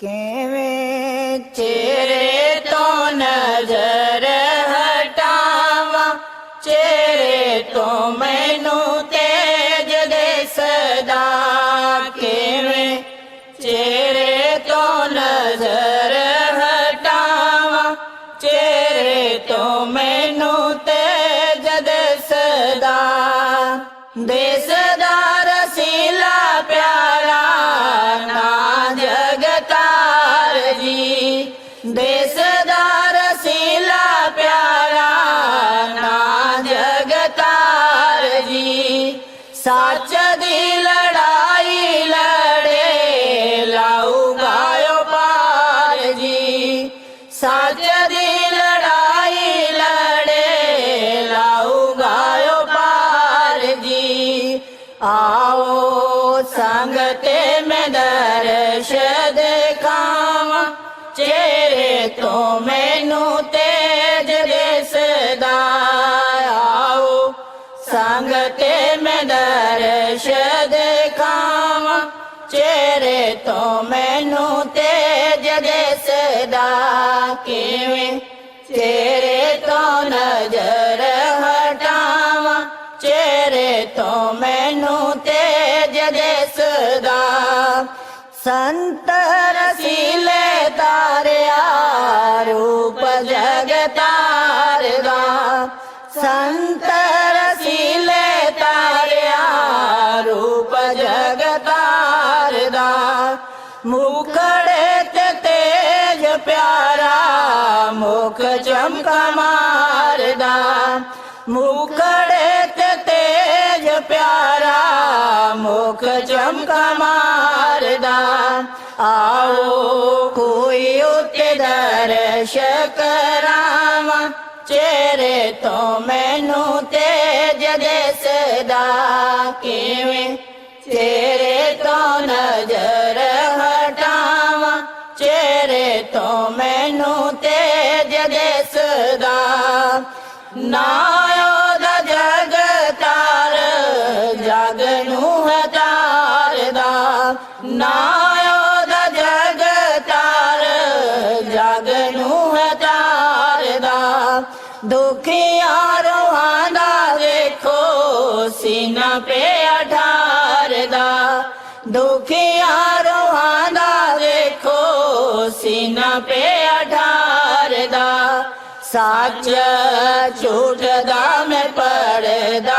ਕਿਵੇਂ ਤੇਰੇ ਸਾਜੇ Yeah. ਮੁਖ ਚਮਕਾ ਮਾਰਦਾ, ਮੁਖੜੇ ਤੇ ਤੇਜ ਪਿਆਰਾ, ਮੁਖ ਚਮਕਾ ਮਾਰਦਾ। ਆਓ ਕੋਈ ਉਤੇ ਦਰਸ਼ ਕਰਾਵਾ ਚਿਹਰੇ ਤੋਂ ਮੈਨੂੰ ਤੇਜ ਦੇਸਦਾ। ਕਿਵੇਂ ਤੇਰੇ ਤੋਂ ਨਜ਼ਰ ਹਟਾਵਾ, ਚਿਹਰੇ ਤੋਂ ਮੈਨੂੰ ਸੱਚ ਝੂਠ ਦਾ ਮੈਂ ਪਰਦਾ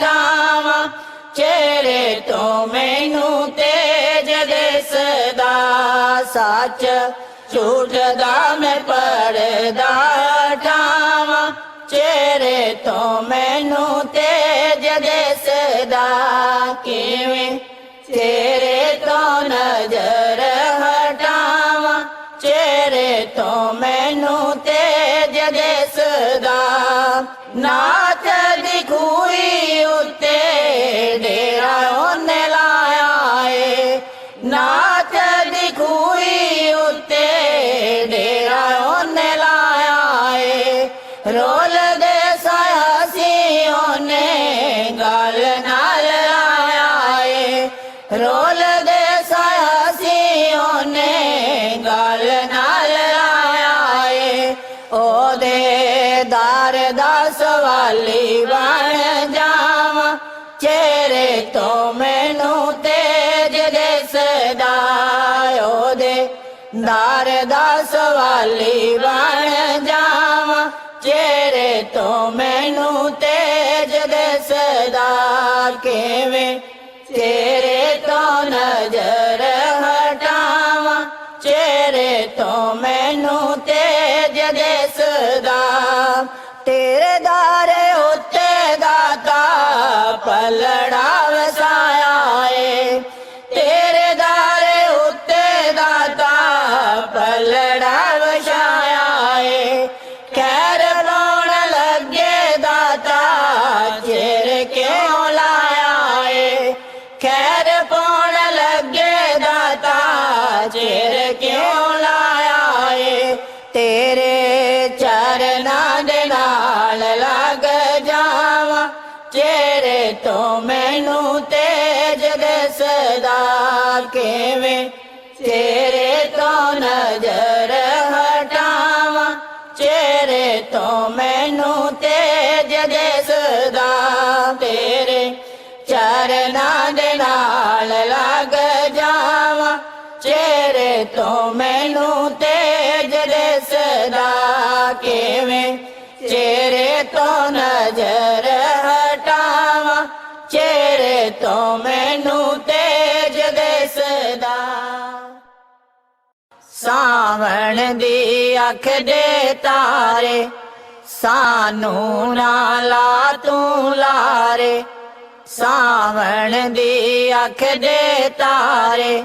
ਠਾਵਾਂ। ਚਿਹਰੇ ਤੋਂ ਮੈਨੂੰ ਤੇਜ ਦਿਸਦਾ। ਸੱਚ ਝੂਠ ਦਾ ਮੈਂ ਪਰਦਾ ਠਾਵਾਂ। ਚਿਹਰੇ ਤੋਂ ਮੈਨੂੰ ਤੇਜ ਦਿਸਦਾ। ਕਿਵੇਂ ਵਾਲੀ ਬਣ ਜਾਵਾਂ। ਚਿਹਰੇ ਤੋਂ ਮੈਨੂੰ ਤੇਜ ਦਿਸਦਾ ਓ ਦੇ ਦਾਰ ਦਾ ਸਵਾਲੀ ਬਣ فلا ਤੋਂ ਮੈਨੂੰ ਤੇਜ ਦਿਸਦਾ ਕਿਵੇਂ? ਚਿਹਰੇ ਤੋਂ ਨਜ਼ਰ ਹਟਾਵਾਂ। ਚਿਹਰੇ ਤੋਂ ਮੈਨੂੰ ਤੇਜ ਦੇ ਸਦਾ ਸਾਵਣ ਦੀ ਅੱਖ ਦੇ ਤਾਰੇ, ਸਾਨੂੰ ਨਾ ਲਾ ਤੂੰ ਲਾਰੇ। ਸਾਵਣ ਦੀ ਅੱਖ ਦੇ ਤਾਰੇ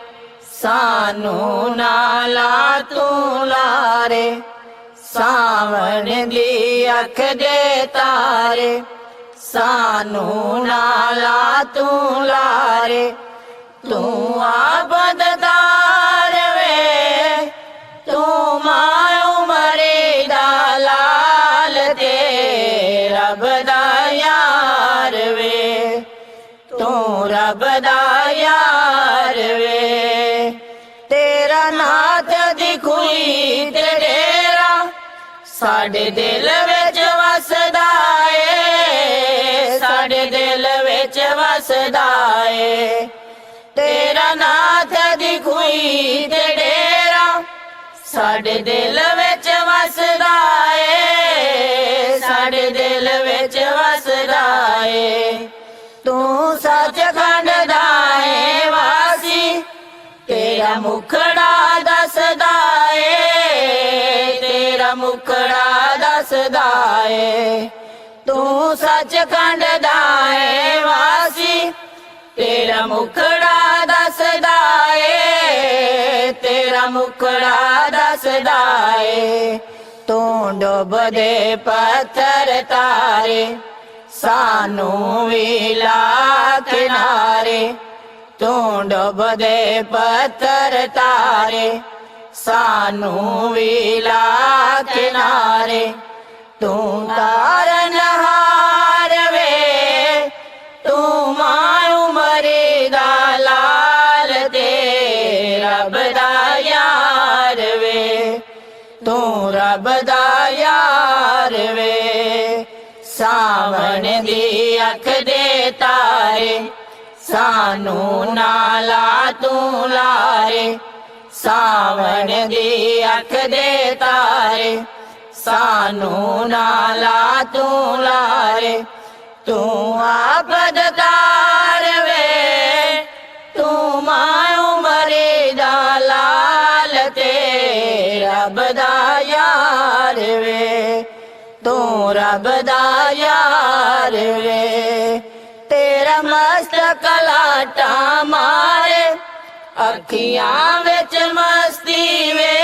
ਸਾਨੂੰ ਨਾ ਤੂੰ ਲਾਰੇ, ਸਾਵਣ ਦੀ ਅੱਖ ਦੇ ਤਾਰੇ। ਸਾਨੂੰ ਨਾ ਤੂੰ ਲਾਰੇ, ਤੂੰ ਆ ਬਦਲ ਸਾਡੇ ਦਿਲ ਵਿੱਚ ਵਸਦਾ ਏ, ਸਾਡੇ ਦਿਲ ਵਿੱਚ ਵਸਦਾ ਏ। ਤੇਰਾ ਨਾਥ ਦੀ ਖੁਈ ਤੇ ਡੇਰਾ ਸਾਡੇ ਦਿਲ ਵਿੱਚ ਵਸਦਾ ਏ, ਸਾਡੇ ਦਿਲ ਵਿੱਚ ਵਸਦਾ ਏ। ਤੂੰ ਸੱਚਖੰਡ ਦਾ ਏ ਵਾਸੀ ਤੇਰਾ ਮੁਖ ਦੱਸਦਾ ਤੂੰ ਸੱਚਖੰਡ ਦਾ ਏ ਵਾਸੀ ਤੇਰਾ ਮੁਖੜਾ ਦੱਸਦਾ ਏ, ਤੇਰਾ ਮੁਖੜਾ ਦੱਸਦਾ ਏ, ਤੂੰ ਡੁੱਬਦੇ ਪੱਥਰ ਤਾਰੇ, ਸਾਨੂੰ ਵੀ ਲਾ ਕਿਨਾਰੇ ਤੂੰ ਡੁੱਬਦੇ ਪੱਥਰ ਤਾਰੇ, ਸਾਨੂੰ ਵੀ ਲਾ ਕਿਨਾਰੇ ਤੂੰ ਤਾਰਨ ਹਾਰ ਵੇ, ਤੂੰ ਮਾਂ ਉਮਰੇ ਦਾ ਲਾਲ ਤੇ ਰੱਬ ਦਾ ਯਾਰ ਵੇ, ਤੂੰ ਰੱਬ ਦਾ ਯਾਰ ਵੇ। ਸਾਵਣ ਦੀ ਅੱਖ ਦੇ ਤਾਰੇ, ਸਾਨੂੰ ਨਾਲਾ ਤੂੰ ਲਾਏ ਸਾਵਣ ਦੀ ਅੱਖ ਦੇ ਤਾਰੇ ਸਾਨੂੰ ਨਾਲਾ ਤੂੰ ਲਾਰੇ, ਤੂੰ ਆਪ ਵੇ। ਤੂੰ ਮਾਂ ਉਮਰੇ ਦਾ ਲਾਲ ਤੇ ਰੱਬ ਦਾ ਯਾਰ ਵੇ। ਤੂੰ ਰੱਬ ਦਾ ਯਾਰ ਵੇ। ਤੇਰਾ ਮਸਤਕ ਲਾਟਾ ਮਾਰੇ, ਅੱਖੀਆਂ ਵਿੱਚ ਮਸਤੀ ਵੇ।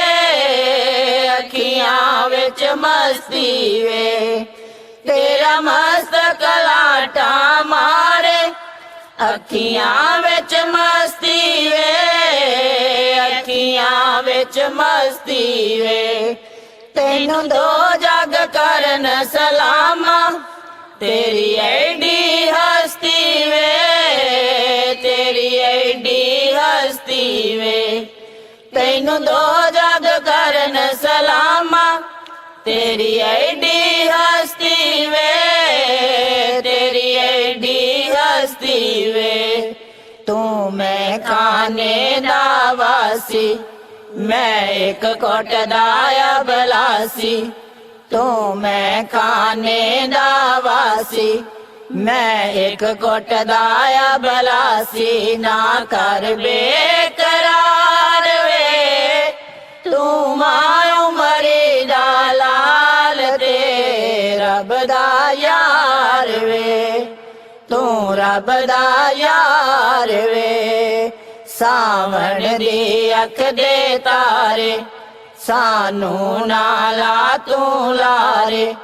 ਅੱਖੀਆਂ ਵਿੱਚ ਮਸਤੀ ਵੇ। ਤੇਰਾ ਮਸਤਕ ਲਾਟਾ ਮਾਰੇ, ਅੱਖੀਆਂ ਵਿੱਚ ਮਸਤੀ ਵੇ। ਅੱਖੀਆਂ ਵਿੱਚ ਮਸਤੀ ਵੇ। ਤੈਨੂੰ ਦੋ ਜਗ ਕਰਨ ਸਲਾਮਾ, ਤੇਰੀ ਐਡੀ ਹਸਤੀ ਵੇ। ਤੇਰੀ ਐਡੀ ਹਸਤੀ ਵੇ। ਤੈਨੂੰ ਦੋ ਜਗ ਕਰਨ ਸਲਾਮਾ, ਤੇਰੀ ਐਡੀ ਹਸਤੀ ਵੇ, ਤੇਰੀ ਐਡੀ ਹਸਤੀ ਵੇ। ਤੂੰ ਮੈਂ ਖਾਨੇ ਦਾ ਵਾਸੀ, ਮੈਂ ਇੱਕ ਕੋਟ ਦਾ ਅਬਲਾਸੀ। ਤੂੰ ਮੈਂ ਖਾਨੇ ਦਾ ਵਾਸੀ, ਮੈਂ ਇੱਕ ਕੋਟ ਦਾ ਅਬਲਾਸੀ। ਨਾ ਕਰ ਬੇਕਰਾਰ ਵੇ ਤੂੰ ਮਾਂ ਉਮਰੇ ਦਾ ਲਾਲ ਤੇ ਰੱਬ ਦਾ ਯਾਰ ਵੇ। ਤੂੰ ਰੱਬ ਦਾ ਯਾਰ ਵੇ। ਸਾਵਣ ਦੀ ਅੱਖ ਦੇ ਤਾਰੇ, ਸਾਨੂੰ ਨਾਲਾ ਤੂੰ ਲਾਰੇ।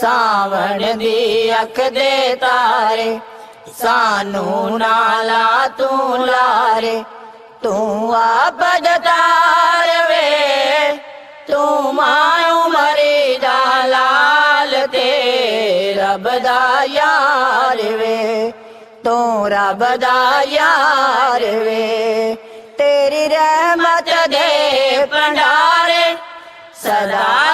ਸਾਵਣ ਦੀ ਅੱਖ ਦੇ ਤਾਰੇ, ਸਾਨੂੰ ਨਾਲਾ ਤੂੰ ਲਾਰੇ। ਤੂੰ ਆ ਤਾਰਵੇ ਮਾਂ ਮਰੀ ਦਾ ਲਾਲ ਤੇ ਰੱਬ ਦਾ ਯਾਰ ਵੇ, ਤੂੰ ਰੱਬ ਦਾ ਯਾਰ ਵੇ। ਤੇਰੀ ਰਹਿਮਤ ਦੇ ਭੰਡਾਰੇ ਸਦਾ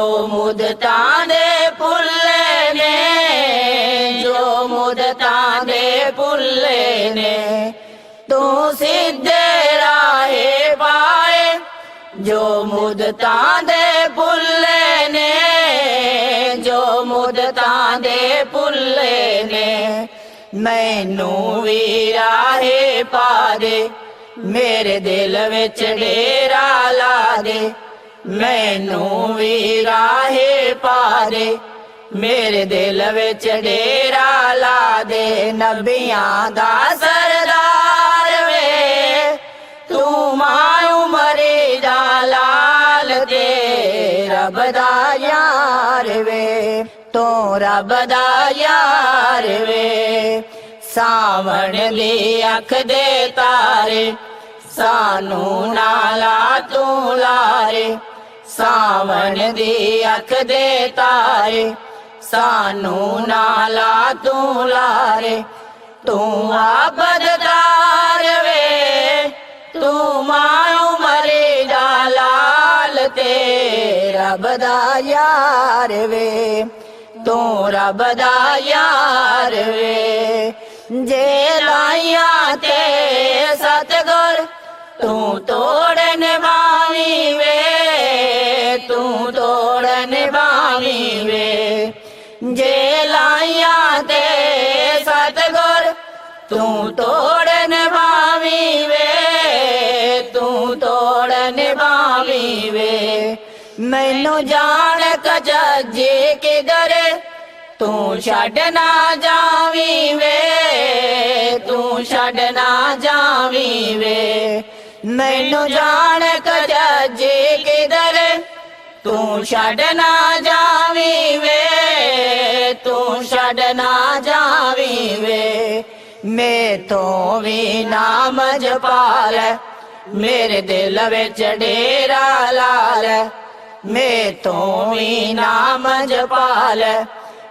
ਜੋ ਮੁਦਤਾਂ ਦੇ ਪੁੱਲੇ ਨੇ, ਜੋ ਮੁਦਤਾਂ ਦੇ ਪੁੱਲੇ ਨੇ, ਤੂੰ ਸਿੱਧੇ ਰਾਹੇ ਪਾਏ, ਜੋ ਮੁਦਤਾਂ ਦੇ ਪੁੱਲੇ ਨੇ, ਜੋ ਮੁਦਤਾਂ ਦੇ ਪੁੱਲੇ ਨੇ, ਮੈਨੂੰ ਵੀ ਰਾਹੇ ਪਾ ਦੇ, ਮੇਰੇ ਦਿਲ ਵਿੱਚ ਡੇਰਾ ਲਾ ਦੇ। ਮੈਨੂੰ ਵੀ ਰਾਹੇ ਪਾ ਦੇ। ਮੇਰੇ ਦਿਲ ਵਿੱਚ ਡੇਰਾ ਲਾ ਦੇ। ਨਬੀਆਂ ਦਾ ਸਰਦਾਰ ਵੇ, ਤੂੰ ਮਾਂ ਉਮਰੇ ਦਾ ਲਾਲ ਦੇ ਰੱਬ ਦਾ ਯਾਰ ਵੇ, ਤੂੰ ਰੱਬ ਦਾ ਯਾਰ ਵੇ। ਸਾਵਣ ਦੀ ਅੱਖ ਦੇ ਤਾਰੇ, ਸਾਨੂੰ ਨਾਲਾ ਤੂੰ ਲਾਰੇ। ਸਾਵਣ ਦੀ ਅੱਖ ਦੇ ਤਾਰੇ, ਸਾਨੂੰ ਨਾਲਾ ਤੂੰ ਲਾਰੇ। ਤੂੰ ਆਬਦ ਵੇ, ਤੂੰ ਮਾਂ ਮਰੇ ਦਾ ਲਾਲ ਤੇ ਰੱਬ ਦਾ ਯਾਰ ਵੇ। ਤੂੰ ਰੱਬ ਦਾ ਯਾਰ ਵੇ। ਜੇ ਲਾਈਆਂ ਤੇ ਸਤਗੁਰ, ਤੂੰ ਤੋੜਨ ਬਾਣੀ ਵੇ। ਮੈਨੂੰ ਜਾਣ ਕਜੇ ਕਿਧਰ? ਤੂੰ ਛੱਡ ਨਾ ਜਾਵੀਂ ਵੇ, ਤੂੰ ਛੱਡ ਨਾ ਜਾਵੀਂ ਵੇ। ਮੈਨੂੰ ਜਾਣ ਕਜੇ ਕਿਧਰ? ਤੂੰ ਛੱਡ ਨਾ ਜਾਵੀਂ ਵੇ, ਤੂੰ ਛੱਡ ਨਾ ਜਾਵੀਂ ਵੇ। ਮੇਥੋਂ ਵੀ ਨਾਮ ਜਪਾ ਮੇਰੇ ਦਿਲ ਵਿੱਚ ਡੇਰਾ ਲਾਲ। ਮੇ ਮੇਥੋਂ ਵੀ ਨਾਮ ਜਪਾ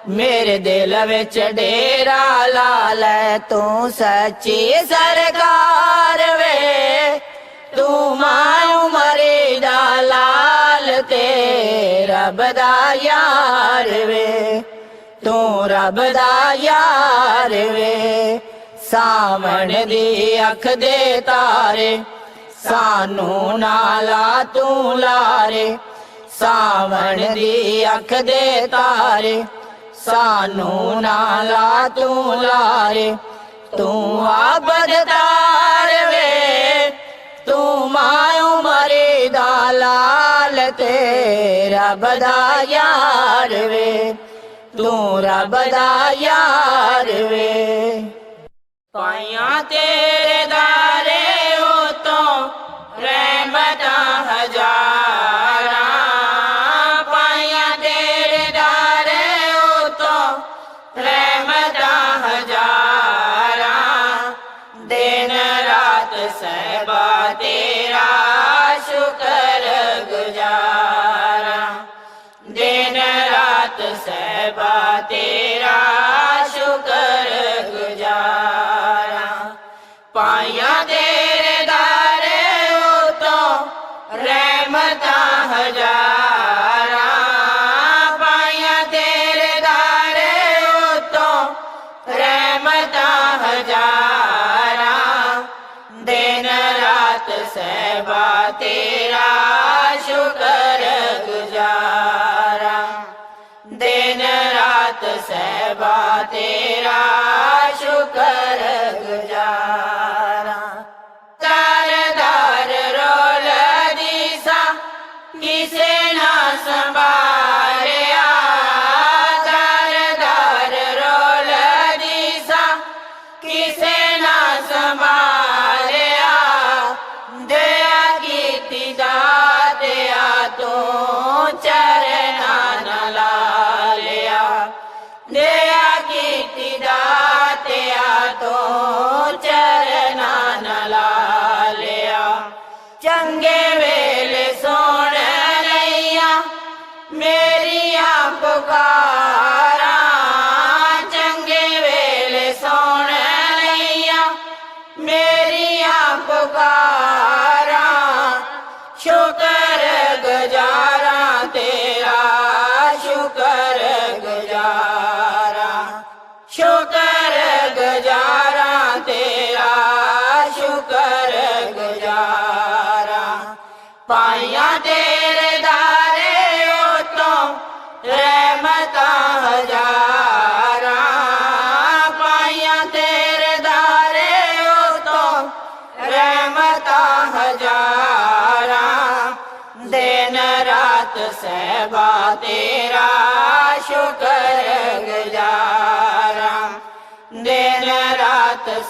ਮੇਰੇ ਦਿਲ ਵਿੱਚ ਡੇਰਾ ਲਾ ਲੈ ਤੂੰ ਸੱਚੀ ਸਰਕਾਰ ਵੇ, ਤੂੰ ਮਾਂ ਉਮਰੇ ਦਾ ਲਾਲ ਤੇ ਰੱਬ ਦਾ ਯਾਰ ਵੇ। ਤੂੰ ਰੱਬ ਦਾ ਯਾਰ ਵੇ, ਸਾਵਣ ਦੀ ਅੱਖ ਦੇ ਤਾਰੇ, ਸਾਨੂੰ ਨਾਲਾ ਤੂੰ ਲਾਰੇ। ਸਾਵਣ ਦੀ ਅੱਖ ਦੇ ਤਾਰੇ, ਸਾਨੂੰ ਨਾਲਾ ਤੂੰ ਲਾਰੇ। ਤੂੰ ਆ ਤਾਰ ਵੇ, ਤੂੰ ਮਾਇਓ ਮਰੇ ਦਾ ਲਾਲ ਤੇ ਰੱਬ ਦਾ ਯਾਰ ਵੇ। ਤੂੰ ਰੱਬ ਦਾ ਯਾਰ ਵੇ। ਪਾਈਆਂ ਤੇਰੇ ਦਾ ਸਹਿਬਾ ਤੇਰਾ ਸ਼ੁਕਰ ਗੁਜ਼ਾਰਾਂ। ਦਿਨ ਰਾਤ ਸਹਿਬਾ ਤੇਰਾ ਤੇਰਾ ਸ਼ੁਕਰ ਗੁਜ਼ਾਰਾ। ਤਰਦਾਰ ਰੋਲ ਦੀ ਸਾ ਕਿਸੇ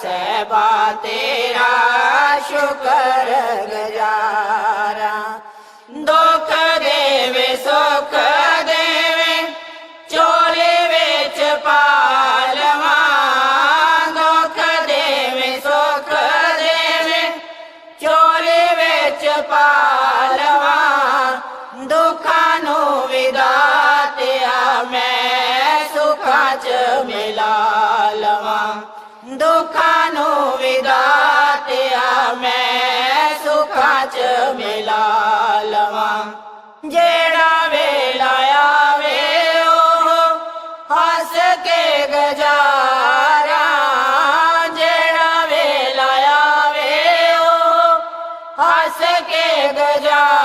ਸਹਿਬਾ ਤੇਰਾ। ਸਕੇ ਗਜਾ।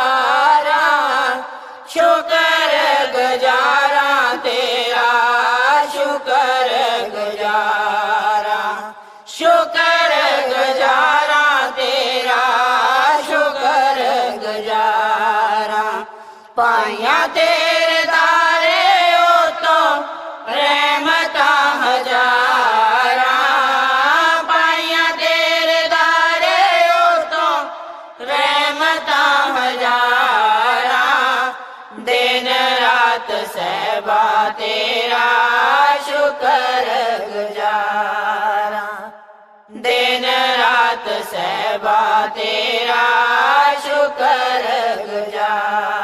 ਸਹਿਬਾ ਤੇਰਾ ਸ਼ੁਕਰ ਗੁਜ਼ਾਰ।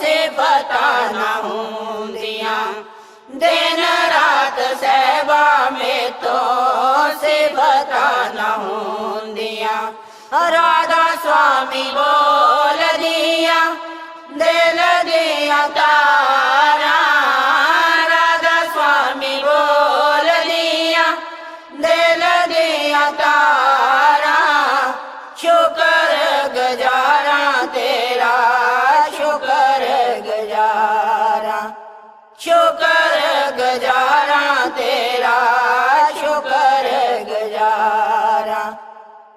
ਸਿਫਤਾਂ ਨਾ ਹੁੰਦੀਆਂ। ਦਿਨ ਰਾਤ ਸਹਿਬਾ ਮੇ ਤੋ ਸਿਫਤਾਂ ਨਾ ਹੁੰਦੀਆਂ। ਰਾਧਾ ਸੁਆਮੀ ਬੋਲਦੀਆਂ ਦਿਲ ਦੀਆਂ ਤਾਰਾਂ। ਰਾਧਾ ਸੁਆਮੀ ਬੋਲਦੀਆਂ ਦਿਲ ਦੀਆਂ ਤਾਰਾਂ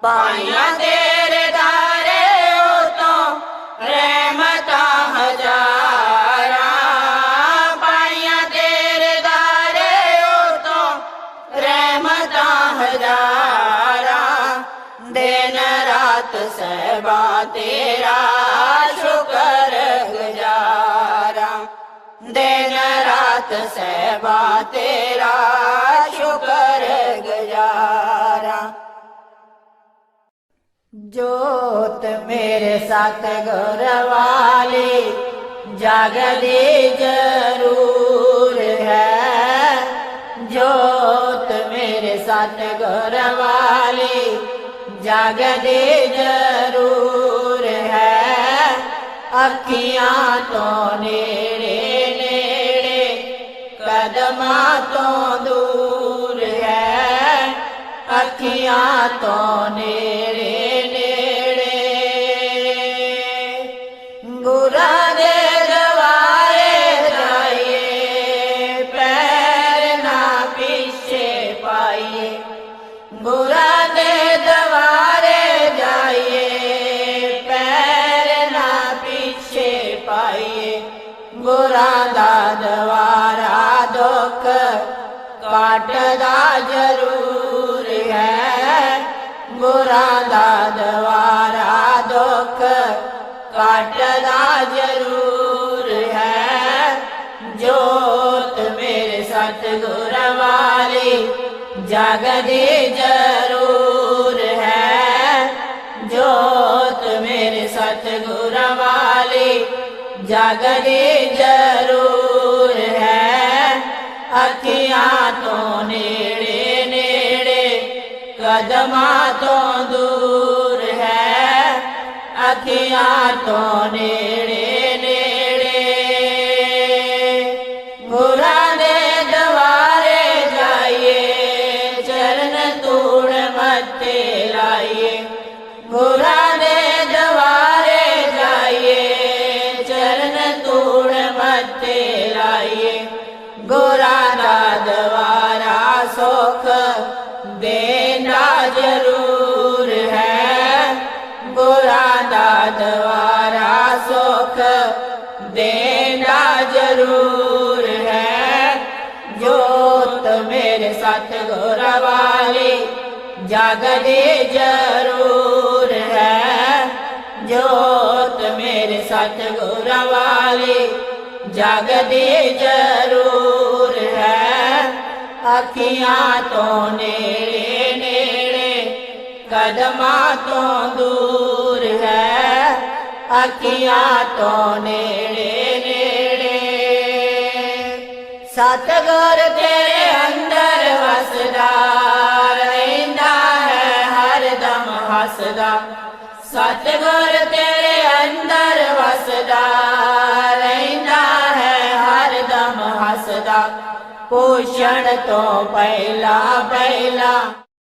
ਪਾਈਆਂ ਤੇਰੇ ਦਾਰੇ ਉਤੋਂ ਰਹਿਮਤਾਂ ਹਜ਼ਾਰਾਂ ਪਾਈਆਂ ਤੇਰੇ ਦਾਰੇ ਉਤੋਂ ਰਹਿਮਤਾਂ ਹਜ਼ਾਰਾਂ ਦਿਨ ਰਾਤ ਸਹਿਬਾ ਤੇਰਾ ਸ਼ੁਕਰ ਗੁਜ਼ਾਰਾਂ ਦਿਨ ਰਾਤ ਸਹਿਬਾ ਤੇਰਾ ਸ਼ੁਕਰ ਗੁਜ਼ਾਰਾਂ ਜੋਤ ਮੇਰੇ ਸਤਿਗੁਰ ਵਾਲੀ ਜਗਦੀ ਜ਼ਰੂਰ ਹੈ ਜੋਤ ਮੇਰੇ ਸਤਿਗੁਰ ਵਾਲੀ ਜਗਦੀ ਜ਼ਰੂਰ ਹੈ ਅੱਖੀਆਂ ਤੋਂ ਨੇੜੇ ਨੇੜੇ ਕਦਮਾਂ ਤੋਂ ਦੂਰ ਹੈ ਅੱਖੀਆਂ ਤੋਂ ਨੇੜੇ ਗੁਰਾਂ ਦੇ ਦਵਾਰੇ ਜਾਈਏ, ਪੈਰ ਨਾ ਪਿੱਛੇ ਪਾਈਏ। ਗੁਰਾਂ ਦਾ ਦਵਾਰਾ ਦੁੱਖ ਕਾਟਦਾ ਜ਼ਰੂਰ ਹੈ। ਗੁਰਾਂ ਦਾ ਦਵਾਰਾ ਦੁੱਖ ਕਾਟਦਾ ਜ਼ਰੂਰ ਹੈ। ਜੋਤ ਮੇਰੇ ਸਤਿਗੁਰ ਵਾਲੀ ਜਗਦੀ ਜ਼ਰੂਰ ਹੈ। ਜੋਤ ਮੇਰੇ ਸਤਿਗੁਰ ਵਾਲੀ ਜਗਦੀ ਜ਼ਰੂਰ ਹੈ। ਅੱਖੀਆਂ ਤੋਂ ਨੇੜੇ ਨੇੜੇ, ਕਦਮਾਂ ਤੋਂ ਦੂਰ ਹੈ। ਅੱਖੀਆਂ ਤੋਂ ਨੇੜੇ ਜਗਦੀ ਜ਼ਰੂਰ ਹੈ। ਜੋਤ ਮੇਰੇ ਸਤਿਗੁਰ ਵਾਲੀ ਜਗਦੀ ਜ਼ਰੂਰ ਹੈ। ਅੱਖੀਆਂ ਤੋਂ ਨੇੜੇ ਨੇੜੇ ਕਦਮਾਂ ਤੋਂ ਦੂਰ ਹੈ। ਅੱਖੀਆਂ ਤੋਂ ਨੇੜੇ ਨੇੜੇ ਸਤਿਗੁਰ ਤੇਰੇ ਹੱਸਦਾ ਸਤਗੁਰ ਤੇਰੇ ਅੰਦਰ ਵਸਦਾ। ਰਹਿੰਦਾ ਹੈ ਹਰ ਦਮ ਹੱਸਦਾ। ਪੁੱਛਣ ਤੋਂ ਪਹਿਲਾ ਪਹਿਲਾ